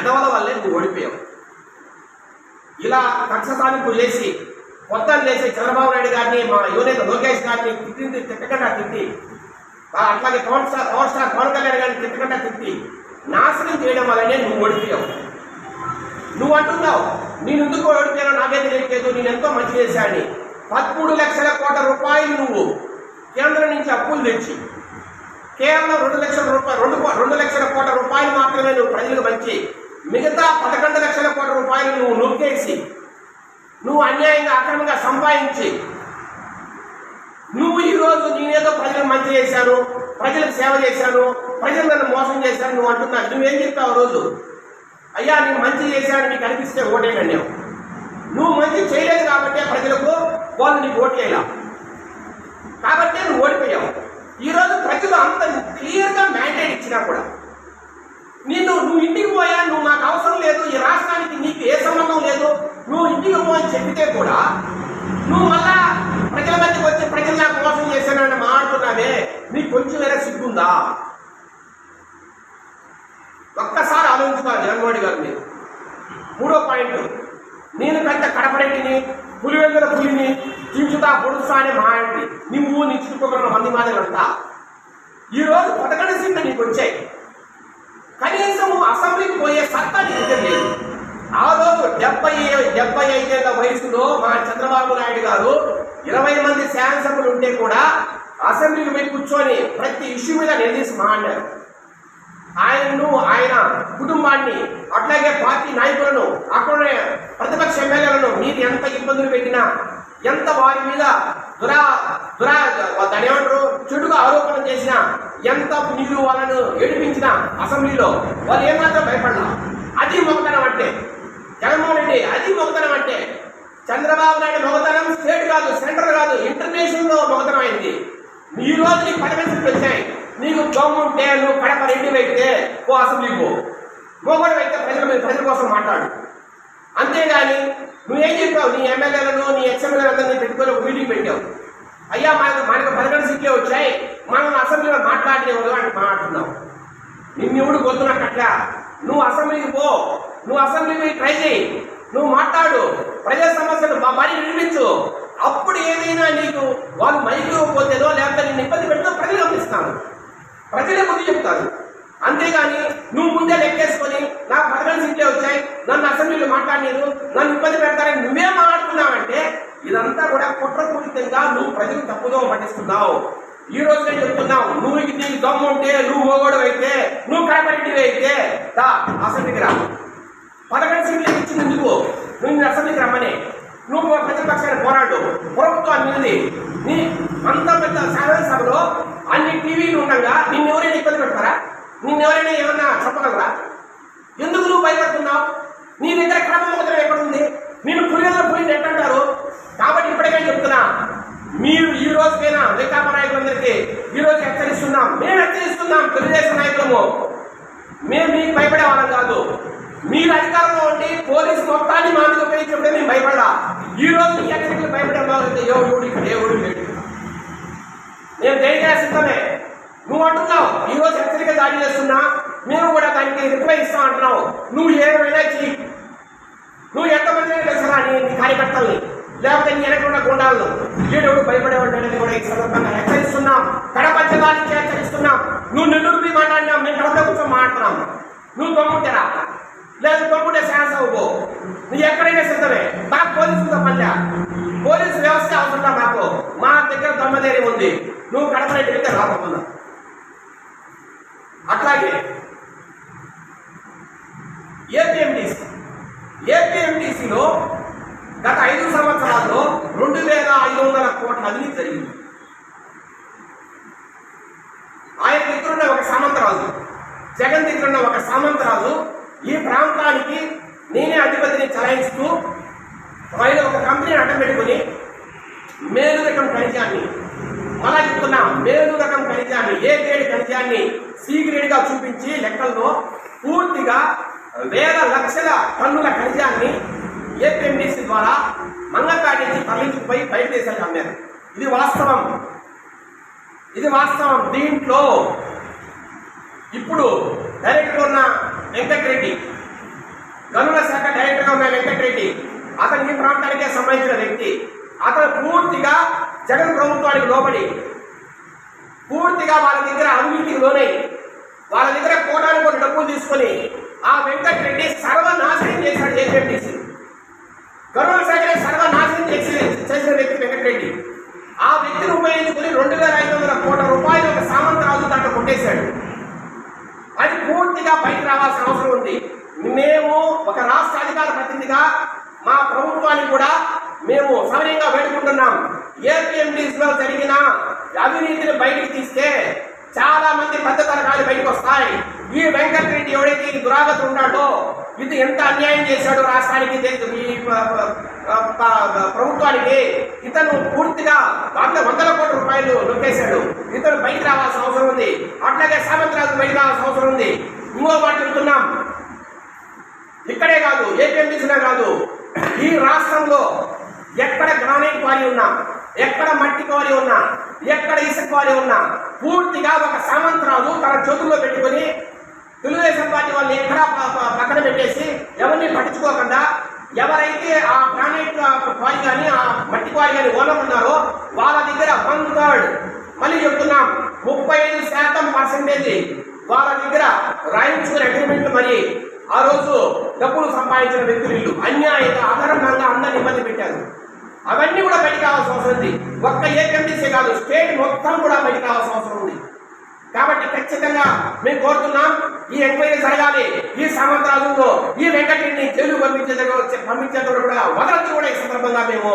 ఎదవల వల్లే నువ్వు ఓడిపోయావు. ఇలా కక్ష సాధింపు చేసి కొత్త లేచి చంద్రబాబు నాయుడు గారిని మా యువనేత లోకేష్ గారిని తిట్టింది తిట్టకుండా తిట్టి అట్లాగే Pawan star power star Pawan Kalyan గారిని తిట్టకుండా తిట్టి నాశనం చేయడం వల్లనే నువ్వు ఓడిపోయావు. నువ్వు అంటున్నావు నేను ఎందుకు ఓడిపోయానో నాకే తెలియట్లేదు నేను ఎంతో మంచి చేశాను పదమూడు లక్షల కోట్ల రూపాయలు నువ్వు కేంద్రం నుంచి అప్పులు తెచ్చి కేవలం రెండు లక్షల రూపాయలు రెండు రెండు లక్షల కోట్ల రూపాయలు మాత్రమే నువ్వు ప్రజలకు మంచి మిగతా పదకొండు లక్షల కోట్ల రూపాయలు నువ్వు నొక్కేసి నువ్వు అన్యాయంగా అక్రమంగా సంపాదించి నువ్వు ఈరోజు నేనేదో ప్రజలకు మంచి చేశాను ప్రజలకు సేవ చేశాను ప్రజలు నన్ను మోసం చేశాను నువ్వు అంటున్నా నువ్వేం చెప్తావు ఆ రోజు? అయ్యా నేను మంచి చేశాను నీకు అనిపిస్తే ఓటేయండి నువ్వు మంచి చేయలేదు కాబట్టి ప్రజలకు వాళ్ళు నీకు ఓట్లేలా? కాబట్టి నువ్వు ఓడిపోయావు. ఈరోజు ప్రజలు అంత క్లియర్గా మ్యాండేట్ ఇచ్చినా కూడా నేను నువ్వు ఇంటికి పోయా నువ్వు నాకు అవసరం లేదు ఈ రాష్ట్రానికి నీకు ఏ సంబంధం లేదు నువ్వు ఇంటికి పో అని కూడా నువ్వు మళ్ళా ప్రజల మధ్యకి వచ్చి ప్రజలు నాకు మోసం చేశానని మాట్లాడుతున్నావే నీకు కొంచెం వేరే సిగ్గుందా? ఒక్కసారి ఆలోచించుకోవాలి జగన్మోహన్ గారు మీరు. మూడో పాయింట్ నేను పెద్ద కడపరెడ్డిని పులివెందుల పులిని చించుతా పొడుస్తా అని మా ఇంటి నువ్వు నీ చుట్టుపక్కల మంది మాదిరంతా ఈరోజు పదకొండు సీట్లు నీకు వచ్చాయి. కనీసం అసెంబ్లీకి పోయే సత్తా నీకు లేదు ఆ రోజు డెబ్బై డెబ్బై ఐదేళ్ళ వయసులో మా చంద్రబాబు నాయుడు గారు ఇరవై మంది శాసకులు ఉంటే కూడా అసెంబ్లీకి పోయి కూర్చొని ప్రతి ఇష్యూ మీద నిలదీసి మాట్లాడారు. ఆయనను ఆయన కుటుంబాన్ని అట్లాగే పార్టీ నాయకులను అక్కడ ప్రతిపక్ష ఎమ్మెల్యేలను మీరు ఎంత ఇబ్బందులు పెట్టినా ఎంత వారి మీద దురా దురా దాని ఏమంటారు చెడుగా ఆరోపణ చేసినా ఎంత నీళ్ళు వాళ్ళను ఏడిపించినా అసెంబ్లీలో వాళ్ళు ఏమాత్రం భయపడలా? అది మొగతనం అంటే. జగన్మోహన్ రెడ్డి అది మొగతనం అంటే. చంద్రబాబు నాయుడు మొగతనం స్టేట్ కాదు సెంటర్ కాదు ఇంటర్నేషనల్లో మొగతనం అయింది. ఈ రోజు నీకు పది వచ్చాయి. నీకు దమ్ము నువ్వు కడప రెడ్డి అయితే ఓ అసెంబ్లీకి పో. మోగోడు అయితే ప్రజల మీద ప్రజల కోసం మాట్లాడు. అంతేగాని నువ్వేం చెప్పావు? నీ ఎమ్మెల్యేలను నీ ఎక్స్ఎమ్మెల్యేలందరినీ పెట్టుకొని ఒక మీటింగ్ పెట్టావు. అయ్యా మనకు మనకు పదకొండు సీట్లే వచ్చాయి. మనం అసెంబ్లీలో మాట్లాడలేవు అంటే మాట్లాడుతున్నావు నిన్నెవడు గొంతున్నట్ట నువ్వు అసెంబ్లీకి పో. నువ్వు అసెంబ్లీకి ట్రై చేయి. నువ్వు మాట్లాడు. ప్రజా సమస్యలు మా మరి నిర్మించు అప్పుడు ఏదైనా నీకు వాళ్ళు మైకి పోతేనో లేకపోతే నేను ఇబ్బంది పెడితే ప్రజలు గమనిస్తాను ప్రజలే ముందు చెప్తారు అంతేగాని నువ్వు ముందే లెక్కేసుకొని నాకు పదకొండు సీట్లే వచ్చాయి. నన్ను అసెంబ్లీలో మాట్లాడలేదు నన్ను ఇబ్బంది పెడతారని నువ్వే మాట్లాడుతున్నావంటే ఇదంతా కూడా కుట్రపూరితంగా నువ్వు ప్రజలు తప్పుదో పట్టిస్తున్నావు. ఈ రోజు నేను చెప్తున్నావు నువ్వు ఇది నీకు దమ్ము ఉంటే నువ్వు మోగోడు అయితే నువ్వు కడపరెడ్డి అయితే దా అసెంబ్లీకి రా. పదకొండు సీట్లు ఇచ్చింది నువ్వు నువ్వు అసెంబ్లీకి రమ్మని. నువ్వు ప్రతిపక్షాన్ని పోరాడు. ప్రభుత్వాన్ని నిలది నీ అంత పెద్ద శాసనసభలో అన్ని టీవీలు ఉండగా నిన్ను ఎవరైనా ఇబ్బంది పెడతారా? నిన్ను ఎవరైనా ఏమన్నా చెప్పగలరా? ఎందుకు నువ్వు భయపడుతున్నావు? నీ దగ్గర క్రమం మొదలు ఎక్కడుంది? నేను పులివెందుల పులిని ఎట్టంటారు కాబట్టి ఇప్పటికే చెప్తున్నా మీరు ఈ రోజుకైనా వైకాపా నాయకులందరికీ ఈరోజు హెచ్చరిస్తున్నాం. మేము హెచ్చరిస్తున్నాం తెలుగుదేశం నాయకులము. మేము మీకు భయపడే వాళ్ళం కాదు. మీరు అధికారంలో ఉండి పోలీసు మొత్తాన్ని మా మీద ఉపయోగించుకుంటే మేము భయపడా ఈ రోజు ఈ హెచ్చరికలు భయపడే వాళ్ళు ఎవడు ఇక్కడ ఎవడు లేడు నేను దేనికైనా సిద్ధమే నువ్వు అంటున్నావు. ఈ రోజు హెచ్చరిక దాడి చేస్తున్నా. మేము కూడా దానికి రిప్లై ఇస్తాం అంటున్నావు. నువ్వు ఏమైనా చెయ్యి. నువ్వు ఎంతమంది తెలుసా నీ కార్యకర్తల్ని? లేకపోతే నీ వెనక ఉన్న గుండాలను వీడెవడు భయపడేవాడు కూడా ఈ సందర్భంగా హెచ్చరిస్తున్నాం. కడప జిల్లా హెచ్చరిస్తున్నాం. నువ్వు నెల్లూరు పోయి మాట్లాడినాం నేను కడప కూర్చొని మాట్లాడుతున్నాం. నువ్వు తమ్ముంటారా లేదు తమ్ముంటే శాసనం అవ్వబో నువ్వు ఎక్కడైనా సిద్ధమే. మాకు పోలీసులతో పనిలే. పోలీసు వ్యవస్థ అవసరం మాకు. మా దగ్గర దమ్మధైర్యం ఉంది. నువ్వు కడప రెడ్డి అయితే రాకుండా అట్లాగే ఏపీఎండిసి. ఏపీఎండిసిలో గత ఐదు సంవత్సరాల్లో రెండు వేల ఐదు వందల కోట్ల అవినీతి జరిగింది. ఆయన దగ్గరున్న ఒక సామంతరాజు జగన్ దగ్గరున్న ఒక సామంతరాజు. ఈ ప్రాంతానికి నేనే అధిపతిని చలాయిస్తూ ఆయన ఒక కంపెనీని అడ్డం పెట్టుకుని మేలు రకం ఖనిజాన్ని మళ్ళా చెప్తున్నా మేలు రకం ఖనిజాన్ని ఏ గ్రేడ్ ఖనిజాన్ని సి గ్రేడ్గా చూపించి లెక్కల్లో పూర్తిగా వేల లక్షల టన్నుల ఖనిజాన్ని ఏపీఎండిసి ద్వారా మంగళపేట నుంచి తరలించుకుపోయి బయట దేశాలకు అమ్మారు ఇది వాస్తవం. ఇది వాస్తవం. దీంట్లో ఇప్పుడు డైరెక్టర్ ఉన్న వెంకటరెడ్డి గనుల శాఖ డైరెక్టర్గా ఉన్న వెంకటరెడ్డి అతనికి ప్రాంతానికే సంబంధించిన వ్యక్తి అతను పూర్తిగా జగన్ ప్రభుత్వానికి లోబడి పూర్తిగా వాళ్ళ దగ్గర అవినీతికి లోనై వాళ్ళ దగ్గర కోటాను కొన్ని డబ్బులు తీసుకొని ఆ వెంకటరెడ్డి సర్వనాశనం చేశాడు ఏపీఎండిసి. గరుడ సర్వ సర్వనాశనం చేసి చేసిన వ్యక్తి వెంకటరెడ్డి. ఆ వ్యక్తిని ఉపయోగించుకుని రెండు వేల ఐదు వందల కోట్ల రూపాయలు ఒక సామంతరాజు దాంట్లో కొట్టేశాడు. అది పూర్తిగా బయట రావాల్సిన అవసరం ఉంది. మేము ఒక రాష్ట్ర అధికార ప్రతినిధిగా మా ప్రభుత్వానికి కూడా మేము సమయంగా వేడుకుంటున్నాం. ఏపీఎండీస్ జరిగిన అవినీతిని బయటికి తీస్తే చాలా మంది పెద్ద తరగాలు బయటకు వస్తాయి. ఈ వెంకటరెడ్డి ఎవడైతే ఈ ఉన్నాడో ఇది ఎంత అన్యాయం చేశాడు రాష్ట్రానికి ఈ ప్రభుత్వానికి ఇతను పూర్తిగా వంద వందల కోట్ల రూపాయలు నొక్కేశాడు ఇతను బయట రావాల్సిన అవసరం ఉంది. అట్లాగే సామంతరాజు బయట రావాల్సిన అవసరం ఉంది. ఇంకో మాట ఇక్కడే కాదు ఏపీఎంసీలో కాదు. ఈ రాష్ట్రంలో ఎక్కడ గ్రానైట్ క్వారీ ఉన్నా ఎక్కడ మట్టి క్వారీ ఉన్నా ఎక్కడ ఇసుక క్వారీ ఉన్నా పూర్తిగా ఒక సామంతరాజు తన చేతుల్లో పెట్టుకొని తెలుగుదేశం పార్టీ వాళ్ళని ఎక్కడా పక్కన పెట్టేసి ఎవరిని పట్టించుకోకుండా ఎవరైతే ఆ గ్రానైట్ క్వారీ కానీ ఆ మట్టి క్వారీ కానీ ఓనర్ ఉన్నారో వాళ్ళ దగ్గర వన్ థర్డ్ మళ్ళీ చెప్తున్నాం ముప్పై ఐదు శాతం పర్సంటేజ్ వాళ్ళ దగ్గర రాయించుకునే అగ్రిమెంట్ మరి ఆ రోజు డబ్బులు సంపాదించిన వ్యక్తులు వీళ్ళు. అన్యాయత అధర్మంగా అందరిని ఇబ్బంది పెట్టారు. అవన్నీ కూడా బయట కావాల్సిన అవసరం ఉంది. ఒక్క ఏపీఎండీసీ కాదు స్టేట్ మొత్తం కూడా బయట కావాల్సిన అవసరం ఉంది. కాబట్టి ఖచ్చితంగా మేము కోరుతున్నాం ఈ ఎంక్వైరీ జరగాలి. ఈ సామంతరాజులో ఈ వెంకటరెడ్డిని జైలు పంపించే పంపించేటప్పుడు కూడా వదలచ్చు కూడా ఈ సందర్భంగా మేము